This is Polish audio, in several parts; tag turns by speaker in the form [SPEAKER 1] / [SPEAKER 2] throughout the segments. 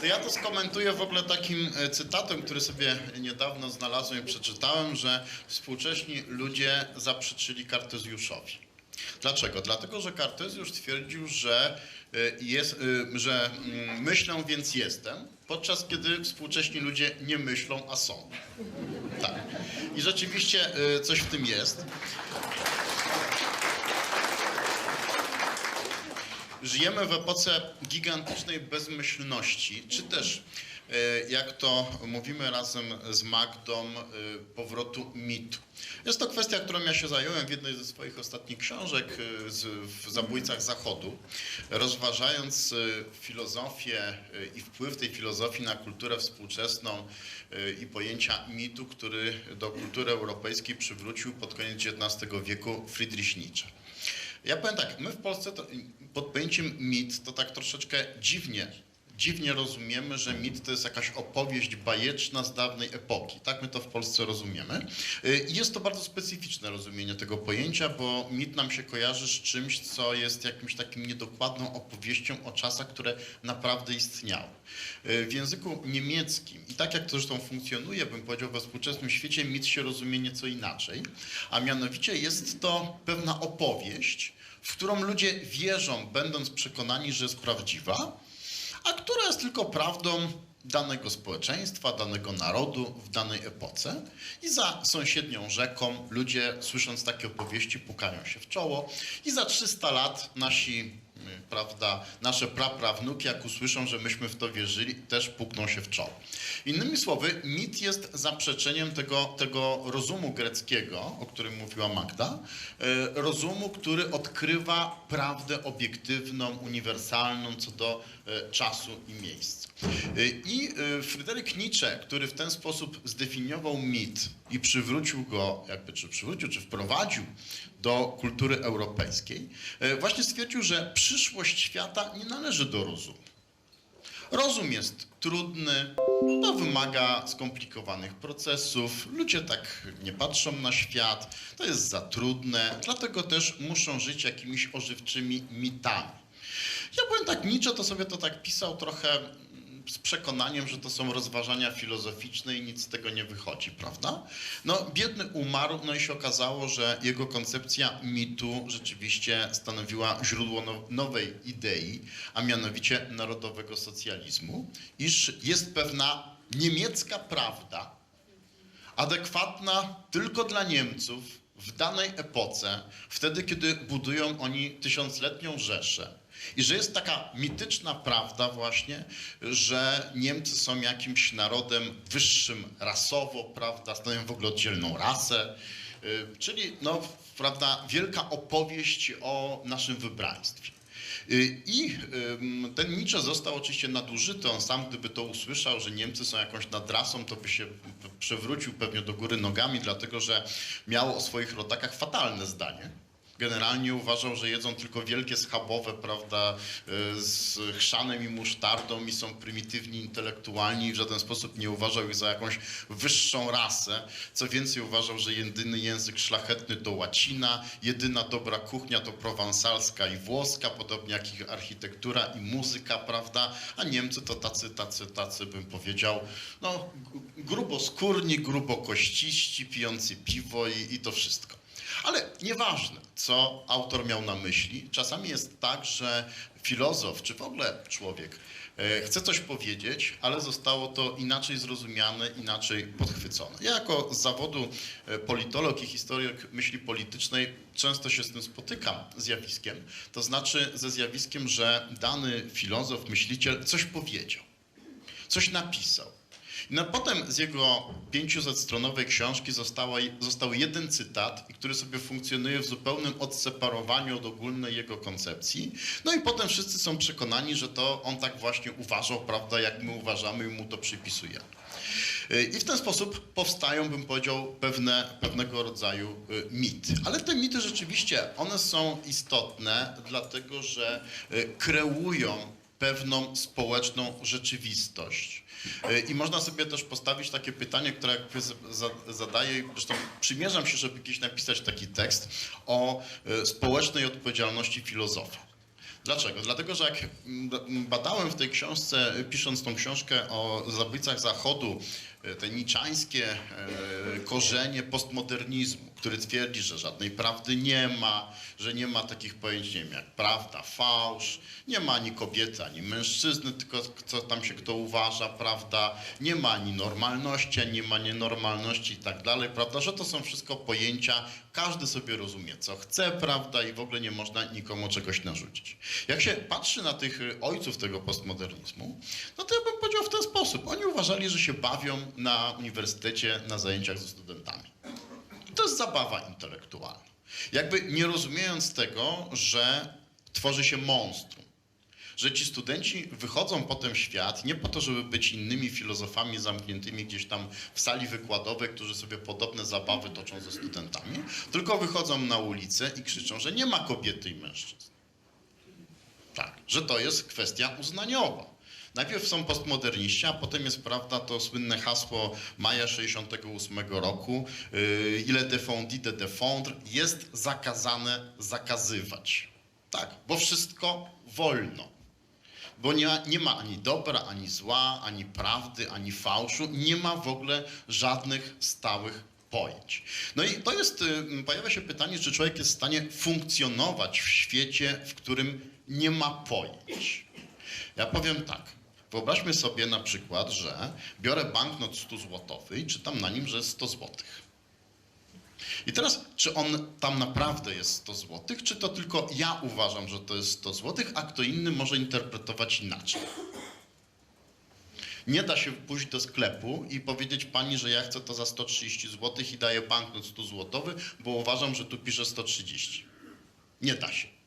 [SPEAKER 1] To ja to skomentuję w ogóle takim e, cytatem, który sobie niedawno znalazłem i przeczytałem, że współcześni ludzie zaprzeczyli Kartezjuszowi. Dlaczego? Dlatego, że Kartezjusz twierdził, że, e, jest, e, że mm, myślę, więc jestem, podczas kiedy współcześni ludzie nie myślą, a są. Tak. I rzeczywiście coś w tym jest. Żyjemy w epoce gigantycznej bezmyślności, czy też, e, jak to mówimy razem z Magdą, e, powrotu mitu. Jest to kwestia, którą ja się zająłem w jednej ze swoich ostatnich książek e, w Zabójcach Zachodu, rozważając filozofię i wpływ tej filozofii na kulturę współczesną i pojęcia mitu, który do kultury europejskiej przywrócił pod koniec XIX wieku Friedrich Nietzsche. Ja powiem tak, my w Polsce to, pod pojęciem mit to tak troszeczkę dziwnie, dziwnie rozumiemy, że mit to jest jakaś opowieść bajeczna z dawnej epoki. Tak my to w Polsce rozumiemy. Y, I jest to bardzo specyficzne rozumienie tego pojęcia, bo mit nam się kojarzy z czymś, co jest jakimś takim niedokładną opowieścią o czasach, które naprawdę istniały. Y, W języku niemieckim i tak jak to zresztą funkcjonuje, bym powiedział, we współczesnym świecie, mit się rozumie nieco inaczej, a mianowicie jest to pewna opowieść, w którą ludzie wierzą, będąc przekonani, że jest prawdziwa, a która jest tylko prawdą danego społeczeństwa, danego narodu w danej epoce. I za sąsiednią rzeką ludzie, słysząc takie opowieści, pukają się w czoło. I za 300 lat nasi, prawda, nasze praprawnuki, jak usłyszą, że myśmy w to wierzyli, też pukną się w czoło. Innymi słowy, mit jest zaprzeczeniem tego, tego rozumu greckiego, o którym mówiła Magda, y, rozumu, który odkrywa prawdę obiektywną, uniwersalną co do y, czasu i miejsca. Y, I y, Fryderyk Nietzsche, który w ten sposób zdefiniował mit i przywrócił go, jakby czy przywrócił, czy wprowadził do kultury europejskiej, y, właśnie stwierdził, że przyszłość świata nie należy do rozumu. Rozum jest trudny, to wymaga skomplikowanych procesów, ludzie tak nie patrzą na świat, to jest za trudne, dlatego też muszą żyć jakimiś ożywczymi mitami. Ja powiem tak, Nietzsche to sobie to tak pisał trochę z przekonaniem, że to są rozważania filozoficzne i nic z tego nie wychodzi, prawda? No, biedny umarł, no i się okazało, że jego koncepcja mitu rzeczywiście stanowiła źródło now- nowej idei, a mianowicie narodowego socjalizmu, iż jest pewna niemiecka prawda, adekwatna tylko dla Niemców w danej epoce, wtedy kiedy budują oni tysiącletnią Rzeszę. I że jest taka mityczna prawda właśnie, że Niemcy są jakimś narodem wyższym rasowo, prawda, stanowią w ogóle oddzielną rasę, y, czyli no, prawda, wielka opowieść o naszym wybraństwie. Y, I ten Nietzsche został oczywiście nadużyty. On sam, gdyby to usłyszał, że Niemcy są jakąś nadrasą, to by się przewrócił pewnie do góry nogami, dlatego że miał o swoich rodakach fatalne zdanie. Generalnie uważał, że jedzą tylko wielkie schabowe, prawda, y, z chrzanem i musztardą i są prymitywni, intelektualni i w żaden sposób nie uważał ich za jakąś wyższą rasę. Co więcej, uważał, że jedyny język szlachetny to łacina, jedyna dobra kuchnia to prowansalska i włoska, podobnie jak ich architektura i muzyka, prawda, a Niemcy to tacy, tacy, tacy, bym powiedział, no gruboskórni, grubokościści, pijący piwo i, i to wszystko. Ale nieważne, co autor miał na myśli. Czasami jest tak, że filozof, czy w ogóle człowiek, e, chce coś powiedzieć, ale zostało to inaczej zrozumiane, inaczej podchwycone. Ja jako z zawodu e, politolog i historyk myśli politycznej często się z tym spotykam zjawiskiem. To znaczy ze zjawiskiem, że dany filozof, myśliciel coś powiedział, coś napisał. No potem z jego 500-stronowej książki została, został jeden cytat, który sobie funkcjonuje w zupełnym odseparowaniu od ogólnej jego koncepcji. No i potem wszyscy są przekonani, że to on tak właśnie uważał, prawda, jak my uważamy i mu to przypisujemy. I w ten sposób powstają, bym powiedział, pewne, pewnego rodzaju y, mity. Ale te mity rzeczywiście, one są istotne, dlatego że y, kreują pewną społeczną rzeczywistość. I można sobie też postawić takie pytanie, które za- zadaję, zresztą przymierzam się, żeby kiedyś napisać taki tekst o y, społecznej odpowiedzialności filozofa. Dlaczego? Dlatego, że jak badałem w tej książce, pisząc tą książkę o zabójcach Zachodu, e, te niczańskie e, korzenie postmodernizmu, który twierdzi, że żadnej prawdy nie ma, że nie ma takich pojęć nie wiem, jak prawda, fałsz, nie ma ani kobiety, ani mężczyzny, tylko co tam się kto uważa, prawda, nie ma ani normalności, ani nie ma nienormalności i tak dalej, prawda, że to są wszystko pojęcia, każdy sobie rozumie, co chce, prawda, i w ogóle nie można nikomu czegoś narzucić. Jak się patrzy na tych ojców tego postmodernizmu, no to ja bym powiedział w ten sposób. Oni uważali, że się bawią na uniwersytecie na zajęciach ze studentami. To jest zabawa intelektualna. Jakby nie rozumiejąc tego, że tworzy się monstrum. Że ci studenci wychodzą potem w świat nie po to, żeby być innymi filozofami zamkniętymi gdzieś tam w sali wykładowej, którzy sobie podobne zabawy toczą ze studentami, tylko wychodzą na ulicę i krzyczą, że nie ma kobiety i mężczyzn. Tak, że to jest kwestia uznaniowa. Najpierw są postmoderniści, a potem jest prawda to słynne hasło maja 68 roku, yy, ile défendit de défendre, jest zakazane zakazywać. Tak, bo wszystko wolno. Bo nie, ma- nie ma ani dobra, ani zła, ani prawdy, ani fałszu, nie ma w ogóle żadnych stałych pojęć. No i to jest, y, pojawia się pytanie, czy człowiek jest w stanie funkcjonować w świecie, w którym nie ma pojęć. Ja powiem tak. Wyobraźmy sobie na przykład, że biorę banknot 100 złotowy i czytam na nim, że jest 100 złotych. I teraz, czy on tam naprawdę jest 100 złotych, czy to tylko ja uważam, że to jest 100 złotych, a kto inny może interpretować inaczej? Nie da się pójść do sklepu i powiedzieć pani, że ja chcę to za 130 zł i daję banknot 100 złotowy, bo uważam, że tu pisze 130. Nie da się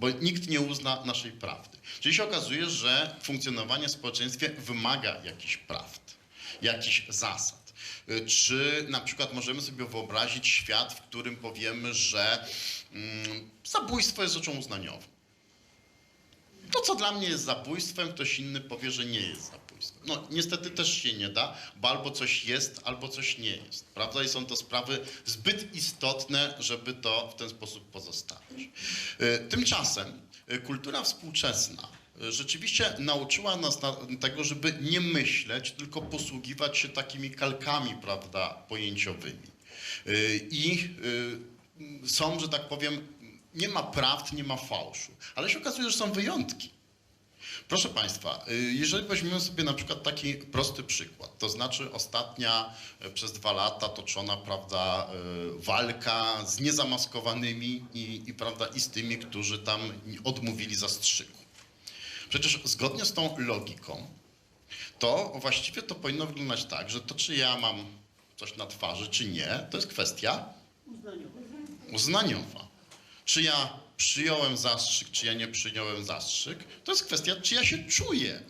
[SPEAKER 1] bo nikt nie uzna naszej prawdy. Czyli się okazuje, że funkcjonowanie w społeczeństwie wymaga jakichś prawd, jakichś zasad. Czy na przykład możemy sobie wyobrazić świat, w którym powiemy, że mm, zabójstwo jest rzeczą uznaniową. To, co dla mnie jest zabójstwem, ktoś inny powie, że nie jest zabójstwem. No, niestety też się nie da, bo albo coś jest, albo coś nie jest. Prawda? I są to sprawy zbyt istotne, żeby to w ten sposób pozostawić. Y, Tymczasem y, kultura współczesna y, rzeczywiście nauczyła nas na, tego, żeby nie myśleć, tylko posługiwać się takimi kalkami, prawda, pojęciowymi. I są, że tak powiem, nie ma prawd, nie ma fałszu. Ale się okazuje, że są wyjątki. Proszę Państwa, y, jeżeli weźmiemy sobie na przykład taki prosty przykład, to znaczy ostatnia y, przez dwa lata toczona prawda, y, walka z niezamaskowanymi i, i, prawda, i z tymi, którzy tam odmówili zastrzyku. Przecież zgodnie z tą logiką, to właściwie to powinno wyglądać tak, że to czy ja mam coś na twarzy, czy nie, to jest kwestia uznaniowa. Czy ja przyjąłem zastrzyk, czy ja nie przyjąłem zastrzyk, to jest kwestia, czy ja się czuję.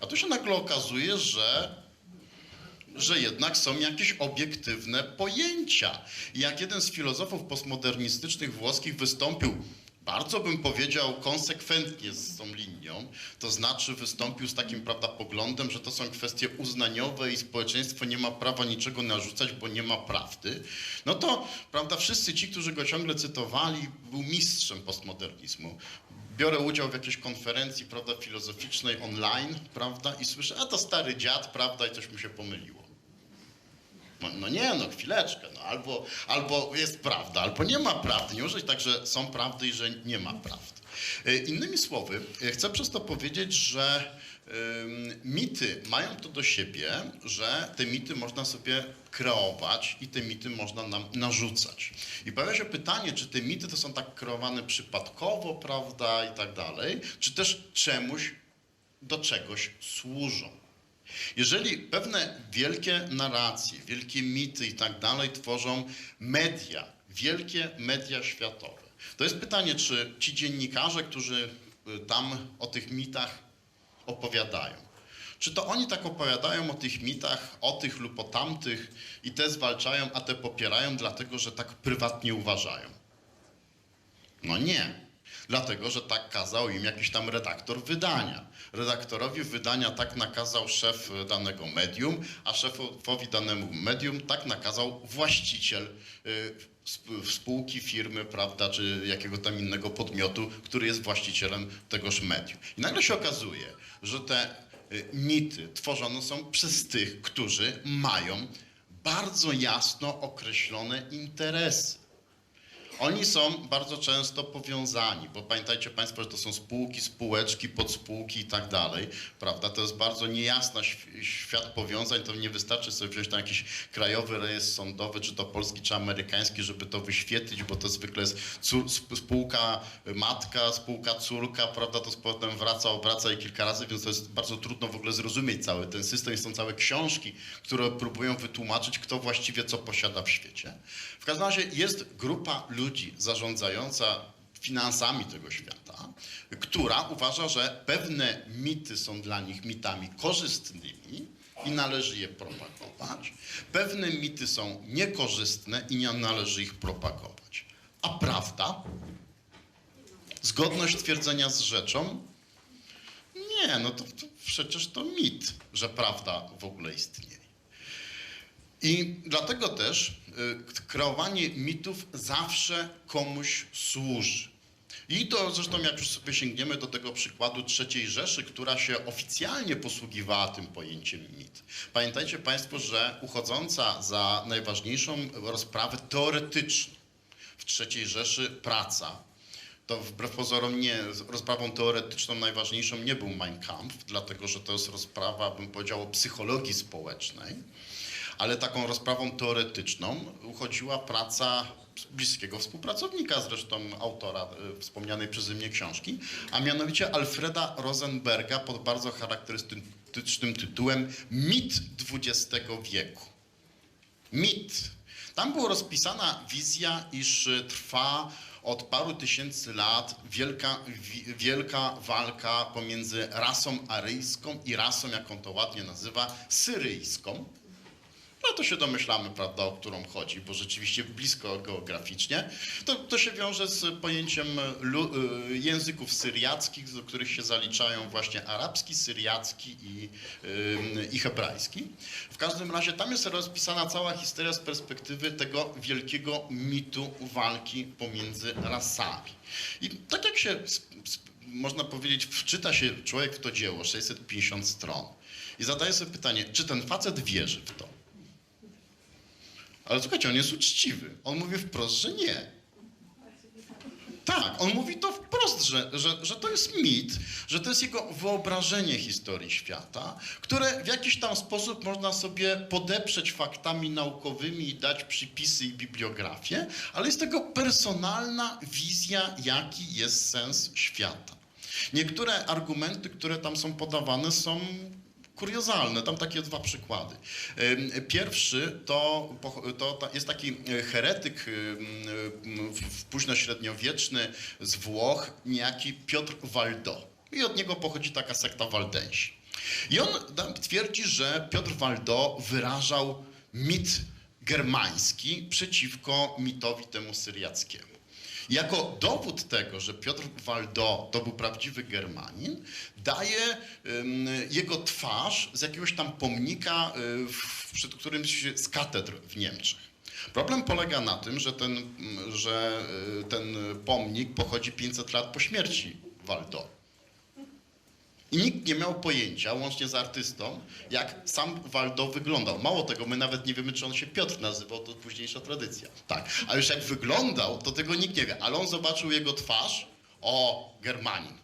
[SPEAKER 1] A tu się nagle okazuje, że, że jednak są jakieś obiektywne pojęcia. Jak jeden z filozofów postmodernistycznych włoskich wystąpił, bardzo bym powiedział, konsekwentnie z tą linią, to znaczy wystąpił z takim prawda, poglądem, że to są kwestie uznaniowe i społeczeństwo nie ma prawa niczego narzucać, bo nie ma prawdy, no to prawda, wszyscy ci, którzy go ciągle cytowali, był mistrzem postmodernizmu. Biorę udział w jakiejś konferencji prawda, filozoficznej online, prawda, i słyszę, a to stary dziad, prawda, i coś mu się pomyliło. No, no nie, no chwileczkę, no albo, albo jest prawda, albo nie ma prawdy. Nie być tak, że są prawdy i że nie ma prawd. E, Innymi słowy, e, chcę przez to powiedzieć, że mity mają to do siebie, że te mity można sobie kreować i te mity można nam narzucać. I pojawia się pytanie, czy te mity to są tak kreowane przypadkowo, prawda, i tak dalej, czy też czemuś do czegoś służą. Jeżeli pewne wielkie narracje, wielkie mity i tak dalej tworzą media, wielkie media światowe, to jest pytanie, czy ci dziennikarze, którzy y, tam o tych mitach opowiadają, czy to oni tak opowiadają o tych mitach, o tych lub o tamtych i te zwalczają, a te popierają, dlatego że tak prywatnie uważają? No nie. Dlatego, że tak kazał im jakiś tam redaktor wydania. Redaktorowi wydania tak nakazał szef danego medium, a szefowi danemu medium tak nakazał właściciel y, sp- spółki, firmy, prawda, czy jakiego tam innego podmiotu, który jest właścicielem tegoż medium. I nagle się okazuje, że te y, mity tworzone są przez tych, którzy mają bardzo jasno określone interesy. Oni są bardzo często powiązani, bo pamiętajcie Państwo, że to są spółki, spółeczki, podspółki i tak dalej, prawda? To jest bardzo niejasny św- świat powiązań, to nie wystarczy sobie wziąć tam jakiś krajowy rejestr sądowy, czy to polski, czy amerykański, żeby to wyświetlić, bo to zwykle jest spółka matka, spółka córka, prawda? To potem wraca, obraca i kilka razy, więc to jest bardzo trudno w ogóle zrozumieć cały ten system. I Są całe książki, które próbują wytłumaczyć, kto właściwie co posiada w świecie. W każdym razie jest grupa ludzi zarządzająca finansami tego świata, która uważa, że pewne mity są dla nich mitami korzystnymi i należy je propagować. Pewne mity są niekorzystne i nie należy ich propagować. A prawda? Zgodność twierdzenia z rzeczą? Nie, no to, to przecież to mit, że prawda w ogóle istnieje. I dlatego też y, kreowanie mitów zawsze komuś służy. I to zresztą, jak już sobie sięgniemy do tego przykładu III Rzeszy, która się oficjalnie posługiwała tym pojęciem mit. Pamiętajcie Państwo, że uchodząca za najważniejszą rozprawę teoretyczną w III Rzeszy praca, to wbrew pozorom nie, rozprawą teoretyczną najważniejszą nie był Mein Kampf, dlatego że to jest rozprawa, bym powiedział, o psychologii społecznej ale taką rozprawą teoretyczną uchodziła praca bliskiego współpracownika zresztą autora y, wspomnianej przeze mnie książki, a mianowicie Alfreda Rosenberga pod bardzo charakterystycznym tytułem Mit XX wieku. Mit. Tam była rozpisana wizja, iż trwa od paru tysięcy lat wielka, wi- wielka walka pomiędzy rasą aryjską i rasą, jak on to ładnie nazywa, syryjską. No to się domyślamy, prawda, o którą chodzi, bo rzeczywiście blisko geograficznie. To, to się wiąże z pojęciem y, języków syriackich, do których się zaliczają właśnie arabski, syriacki i, y, i hebrajski. W każdym razie tam jest rozpisana cała historia z perspektywy tego wielkiego mitu walki pomiędzy rasami. I tak jak się, można powiedzieć, wczyta się człowiek w to dzieło, 650 stron, i zadaje sobie pytanie, czy ten facet wierzy w to? Ale słuchajcie, on jest uczciwy. On mówi wprost, że nie. Tak, on mówi to wprost, że, że, że to jest mit, że to jest jego wyobrażenie historii świata, które w jakiś tam sposób można sobie podeprzeć faktami naukowymi i dać przypisy i bibliografię, ale jest tego personalna wizja, jaki jest sens świata. Niektóre argumenty, które tam są podawane, są kuriozalne. Tam takie dwa przykłady. Pierwszy to, to jest taki e, heretyk późnośredniowieczny z Włoch, niejaki Piotr Waldo. I od niego pochodzi taka sekta Waldensi. I on twierdzi, że Piotr Waldo wyrażał mit germański przeciwko mitowi temu syriackiemu. Jako dowód tego, że Piotr Waldo to był prawdziwy Germanin, daje jego twarz z jakiegoś tam pomnika, w- przed którymś z katedr w Niemczech. Problem polega na tym, że ten, że y, ten pomnik pochodzi 500 lat po śmierci Waldo. I nikt nie miał pojęcia, łącznie z artystą, jak sam Waldo wyglądał. Mało tego, my nawet nie wiemy, czy on się Piotr nazywał, to późniejsza tradycja. Tak, a już jak wyglądał, to tego nikt nie wie. Ale on zobaczył jego twarz, o, Germanin.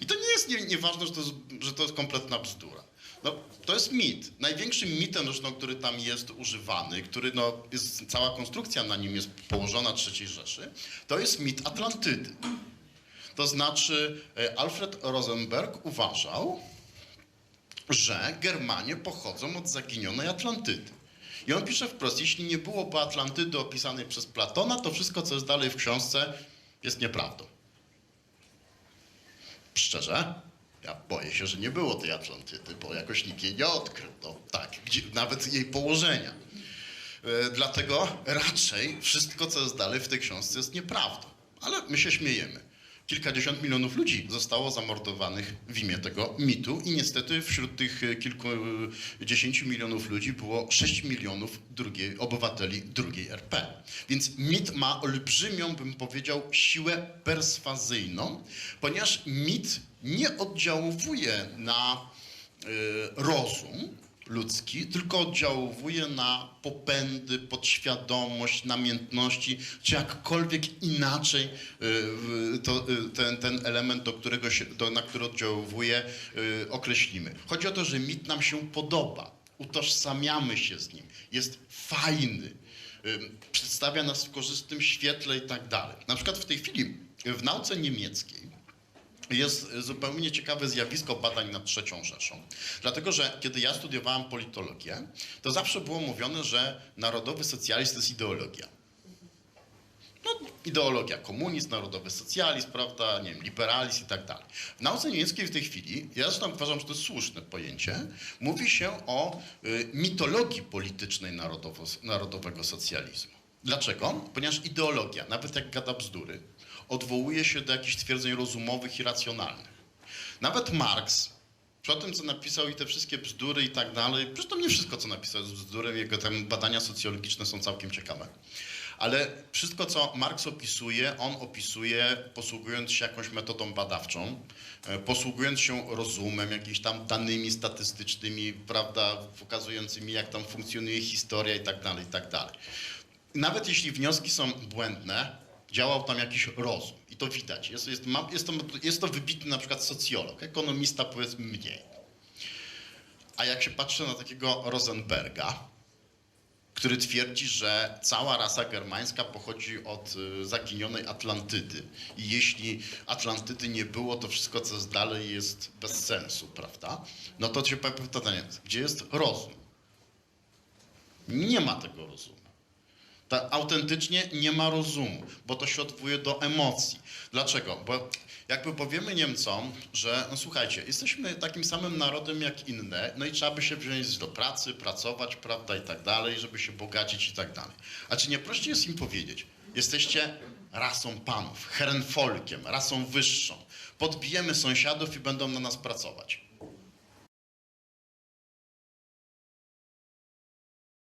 [SPEAKER 1] I to nie jest nie- nieważne, że to jest, że to jest kompletna bzdura. No, to jest mit. Największym mitem zresztą, który tam jest używany, który no, jest, cała konstrukcja na nim jest położona III Rzeszy, to jest mit Atlantydy. To znaczy e, Alfred Rosenberg uważał, że Germanie pochodzą od zaginionej Atlantydy. I on pisze wprost, jeśli nie byłoby Atlantydy opisanej przez Platona, to wszystko, co jest dalej w książce, jest nieprawdą. Szczerze, ja boję się, że nie było tej Atlantydy, bo jakoś nikt jej nie odkrył. No, tak, gdzie, nawet jej położenia. E, Dlatego raczej wszystko, co jest dalej w tej książce, jest nieprawdą. Ale my się śmiejemy. Kilkadziesiąt milionów ludzi zostało zamordowanych w imię tego mitu i niestety wśród tych kilkudziesięciu milionów ludzi było 6 milionów drugiej, obywateli drugiej RP. Więc mit ma olbrzymią, bym powiedział, siłę perswazyjną, ponieważ mit nie oddziałuje na y, rozum ludzki, tylko oddziałuje na popędy, podświadomość, namiętności, czy jakkolwiek inaczej y, to, y, ten, ten element, do którego się, do, na który oddziałuje, y, określimy. Chodzi o to, że mit nam się podoba, utożsamiamy się z nim, jest fajny, przedstawia nas w korzystnym świetle i tak dalej. Na przykład w tej chwili w nauce niemieckiej jest zupełnie ciekawe zjawisko badań nad trzecią Rzeszą. Dlatego, że kiedy ja studiowałem politologię, to zawsze było mówione, że narodowy socjalizm to jest ideologia. No, ideologia, komunizm, narodowy socjalizm, prawda, nie wiem, liberalizm i tak dalej. W nauce niemieckiej w tej chwili, ja zresztą uważam, że to jest słuszne pojęcie, mówi się o y, mitologii politycznej narodowo, narodowego socjalizmu. Dlaczego? Ponieważ ideologia, nawet jak gada bzdury, odwołuje się do jakichś twierdzeń rozumowych i racjonalnych. Nawet Marx, przy tym, co napisał i te wszystkie bzdury i tak dalej, zresztą nie wszystko, co napisał jest bzdurem, jego tam badania socjologiczne są całkiem ciekawe. Ale wszystko, co Marx opisuje, on opisuje posługując się jakąś metodą badawczą, e, posługując się rozumem, jakimiś tam danymi statystycznymi, prawda, pokazującymi, jak tam funkcjonuje historia i tak dalej, i tak dalej. Nawet jeśli wnioski są błędne, działał tam jakiś rozum i to widać. Jest, jest, jest, to, jest to wybitny na przykład socjolog, ekonomista powiedzmy mniej. A jak się patrzy na takiego Rosenberga, który twierdzi, że cała rasa germańska pochodzi od y, zaginionej Atlantydy i jeśli Atlantydy nie było, to wszystko, co jest dalej jest bez sensu, prawda? No to się pojawia pytanie, gdzie jest rozum? Nie ma tego rozumu. Ta, autentycznie nie ma rozumu, bo to się odwołuje do emocji. Dlaczego? Bo jakby powiemy Niemcom, że no słuchajcie, jesteśmy takim samym narodem jak inne, no i trzeba by się wziąć do pracy, pracować, prawda, i tak dalej, żeby się bogacić i tak dalej. A czy nie prościej jest im powiedzieć, jesteście rasą panów, herenfolkiem, rasą wyższą, podbijemy sąsiadów i będą na nas pracować.